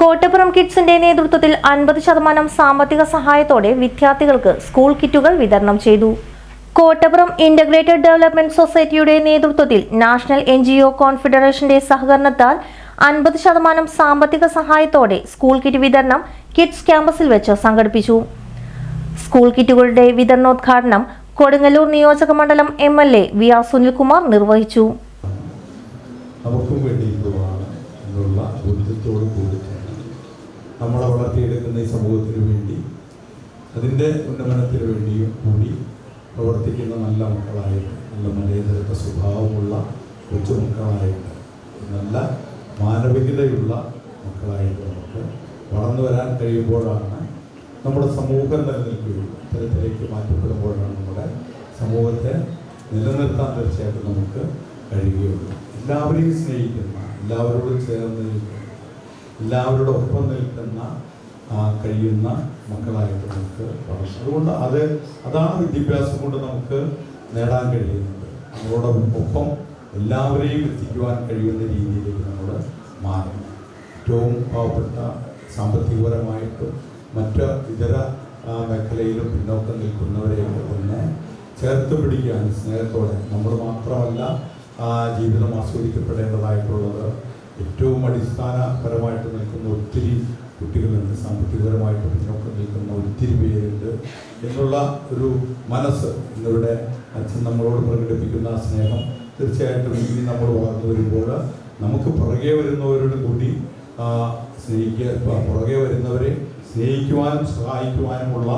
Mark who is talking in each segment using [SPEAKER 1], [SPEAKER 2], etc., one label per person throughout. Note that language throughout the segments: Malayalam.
[SPEAKER 1] കോട്ടപ്പുറം കിഡ്സിന്റെ നേതൃത്വത്തിൽ അൻപത് ശതമാനം സാമ്പത്തിക സഹായത്തോടെ വിദ്യാർത്ഥികൾക്ക് സ്കൂൾ കിറ്റുകൾ വിതരണം ചെയ്തു. കോട്ടപ്പുറം ഇന്റഗ്രേറ്റഡ് ഡെവലപ്മെന്റ് സൊസൈറ്റിയുടെ നേതൃത്വത്തിൽ നാഷണൽ എൻ ജി ഒ കോൺഫെഡറേഷന്റെ സഹകരണത്താൽ അൻപത് ശതമാനം സാമ്പത്തിക സഹായത്തോടെ സ്കൂൾ കിറ്റ് വിതരണം കിഡ്സ് ക്യാമ്പസിൽ വെച്ച് സംഘടിപ്പിച്ചു. സ്കൂൾ കിറ്റുകളുടെ വിതരണോദ്ഘാടനം കൊടുങ്ങല്ലൂർ നിയോജക മണ്ഡലം M L A V R Sunilkumar നിർവഹിച്ചു.
[SPEAKER 2] അവർക്കും നമ്മളെ വളർത്തിയെടുക്കുന്ന ഈ സമൂഹത്തിന് വേണ്ടി അതിന്റെ ഉന്നമനത്തിന് വേണ്ടിയും കൂടി പ്രവർത്തിക്കുന്ന നല്ല മക്കളായിട്ട് നല്ല മലയതരത്തെ സ്വഭാവമുള്ള കൊച്ചുമക്കളായിട്ട് നല്ല മാനവികതയുള്ള മക്കളായിട്ട് നമുക്ക് വളർന്നു വരാൻ കഴിയുമ്പോഴാണ് നമ്മുടെ സമൂഹം നിലനിൽക്കുകയുള്ളൂ. ഇത്തരത്തിലേക്ക് മാറ്റപ്പെടുമ്പോഴാണ് നമ്മുടെ സമൂഹത്തെ നിലനിർത്താൻ തീർച്ചയായിട്ടും നമുക്ക് കഴിയുകയുള്ളൂ. എല്ലാവരെയും സ്നേഹിക്കുന്ന എല്ലാവരോടും ചേർന്ന് നിൽക്കുന്ന എല്ലാവരോടും ഒപ്പം നിൽക്കുന്ന കഴിയുന്ന മക്കളായിട്ട് നമുക്ക് വളർച്ച. അതുകൊണ്ട് അത് അതാണ് വിദ്യാഭ്യാസം കൊണ്ട് നമുക്ക് നേടാൻ കഴിയുന്നത്. നമ്മളുടെ ഒപ്പം എല്ലാവരെയും എത്തിക്കുവാൻ കഴിയുന്ന രീതിയിലേക്ക് നമ്മൾ മാറണം. ഏറ്റവും പാവപ്പെട്ട സാമ്പത്തികപരമായിട്ടും മറ്റ് ഇതര മേഖലയിലും പിന്നോക്കം നിൽക്കുന്നവരെയൊക്കെ തന്നെ ചേർത്ത് പിടിക്കാൻ സ്നേഹത്തോടെ. നമ്മൾ മാത്രമല്ല ജീവിതം ആസ്വദിക്കപ്പെടേണ്ടതായിട്ടുള്ളത് ഏറ്റവും അടിസ്ഥാനപരമായിട്ട് നിൽക്കുന്ന ഒത്തിരി കുട്ടികളുണ്ട് സാമ്പത്തികപരമായിട്ട് പിന്നോക്കം നിൽക്കുന്ന ഒത്തിരി പേരുണ്ട് എന്നുള്ള ഒരു മനസ്സ് ഇന്നിവിടെ അച്ഛൻ നമ്മളോട് പ്രകടിപ്പിക്കുന്ന സ്നേഹം തീർച്ചയായിട്ടും ഇനി നമ്മൾ വളർന്നു വരുമ്പോൾ നമുക്ക് പുറകെ വരുന്നവരോട് കൂടി സ്നേഹിക്കുക പുറകെ വരുന്നവരെ സ്നേഹിക്കുവാനും സഹായിക്കുവാനുമുള്ള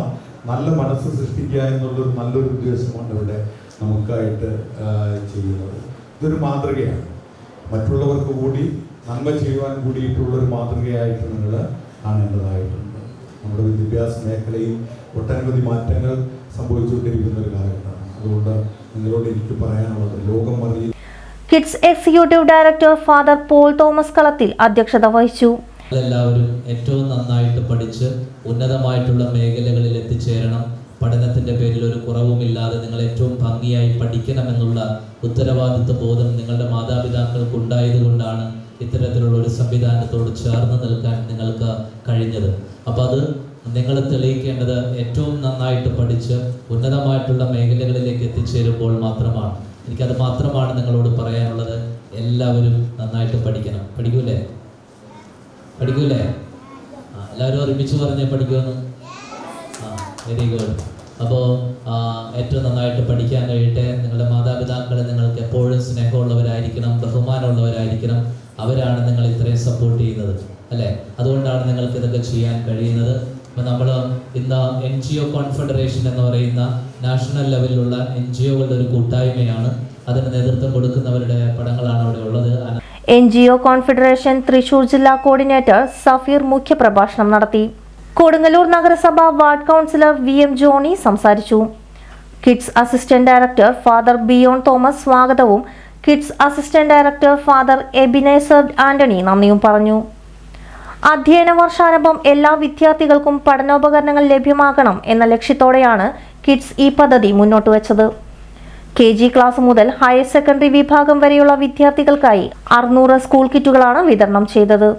[SPEAKER 2] നല്ല മനസ്സ് സൃഷ്ടിക്കുക എന്നുള്ളൊരു നല്ലൊരു ഉദ്ദേശമാണ് ഇവിടെ നമുക്കായിട്ട് ചെയ്യുന്നത്. ഇതൊരു മാതൃകയാണ്. മറ്റുള്ളവർക്ക് കൂടി നന്മ ചെയ്യുവാൻ കൂടിയിട്ടുള്ളൊരു മാതൃകയായിട്ട് നിങ്ങൾ കാണേണ്ടതായിട്ടുണ്ട്. നമ്മുടെ വിദ്യാഭ്യാസ മേഖലയിൽ ഒട്ടനവധി മാറ്റങ്ങൾ സംഭവിച്ചുകൊണ്ടിരിക്കുന്ന ഒരു കാലഘട്ടമാണ്. അതുകൊണ്ട് നിങ്ങളോട് എനിക്ക് പറയാനുള്ളത് ലോകം അറിയുന്ന
[SPEAKER 1] KIDS executive director father Paul Thomas Kalathil അധ്യക്ഷത വഹിച്ചു.
[SPEAKER 3] എല്ലാവരും ഏറ്റവും നന്നായിട്ട് പഠിച്ച് ഉന്നതമായിട്ടുള്ള മേഖലകളിൽ എത്തിച്ചേരണം. പഠനത്തിന്റെ പേരിൽ ഒരു കുറവുമില്ലാതെ നിങ്ങൾ ഏറ്റവും ഭംഗിയായി പഠിക്കണമെന്നുള്ള ഉത്തരവാദിത്വ ബോധം നിങ്ങളുടെ മാതാപിതാക്കൾക്ക് ഉണ്ടായതുകൊണ്ടാണ് ഇത്തരത്തിലുള്ള ഒരു സംവിധാനത്തോട് ചേർന്ന് നിൽക്കാൻ നിങ്ങൾക്ക് കഴിഞ്ഞത്. അപ്പോൾ അത് നിങ്ങൾ തെളിയിക്കേണ്ടത് ഏറ്റവും നന്നായിട്ട് പഠിച്ച് ഉന്നതമായിട്ടുള്ള മേഖലകളിലേക്ക് എത്തിച്ചേരുമ്പോൾ മാത്രമാണ്. എനിക്കത് മാത്രമാണ് നിങ്ങളോട് പറയാനുള്ളത്. എല്ലാവരും നന്നായിട്ട് പഠിക്കണം. പഠിക്കൂലേ? പഠിക്കൂലേ? എല്ലാവരും ഒരുമിച്ച് പറഞ്ഞേ പഠിക്കുമെന്ന് ആ വെരി ഗുഡ് അപ്പോൾ ഏറ്റവും നന്നായിട്ട് പഠിക്കാൻ കഴിയട്ടെ. നിങ്ങളുടെ മാതാപിതാക്കളെ നിങ്ങൾക്ക് എപ്പോഴും സ്നേഹമുള്ളവരായിരിക്കണം ബഹുമാനമുള്ളവരായിരിക്കണം. അവരാണ് നിങ്ങൾ ഇത്രയും സപ്പോർട്ട് ചെയ്യുന്നത് അല്ലേ? അതുകൊണ്ടാണ് നിങ്ങൾക്ക് ഇതൊക്കെ ചെയ്യാൻ കഴിയുന്നത്. ഇപ്പം നമ്മൾ ഇന്ന് എൻ ജി ഒ കോൺഫെഡറേഷൻ എന്ന് പറയുന്ന നാഷണൽ ലെവലിലുള്ള എൻ ജി ഒകളുടെ ഒരു കൂട്ടായ്മയാണ്. അതിന് നേതൃത്വം കൊടുക്കുന്നവരുടെ പടങ്ങളാണ് അവിടെ ഉള്ളത്.
[SPEAKER 1] N G O confederation Thrissur ജില്ലാ കോർഡിനേറ്റർ സഫീർ മുഖ്യപ്രഭാഷണം നടത്തി. കൊടുങ്ങല്ലൂർ നഗരസഭ ward councillor V M Johnny സംസാരിച്ചു. KIDS assistant director father Biyon Thomas സ്വാഗതവും KIDS assistant director father Ebenezer Antony നന്ദിയും പറഞ്ഞു. അധ്യയന വർഷാരംഭം എല്ലാ വിദ്യാർത്ഥികൾക്കും പഠനോപകരണങ്ങൾ ലഭ്യമാക്കണം എന്ന ലക്ഷ്യത്തോടെയാണ് കിഡ്സ് ഈ പദ്ധതി മുന്നോട്ട് വെച്ചത്. കെ ജി ക്ലാസ് മുതൽ ഹയർ സെക്കൻഡറി വിഭാഗം വരെയുള്ള വിദ്യാർത്ഥികൾക്കായി അറുന്നൂറ് സ്കൂൾ കിറ്റുകളാണ് വിതരണം ചെയ്തത്.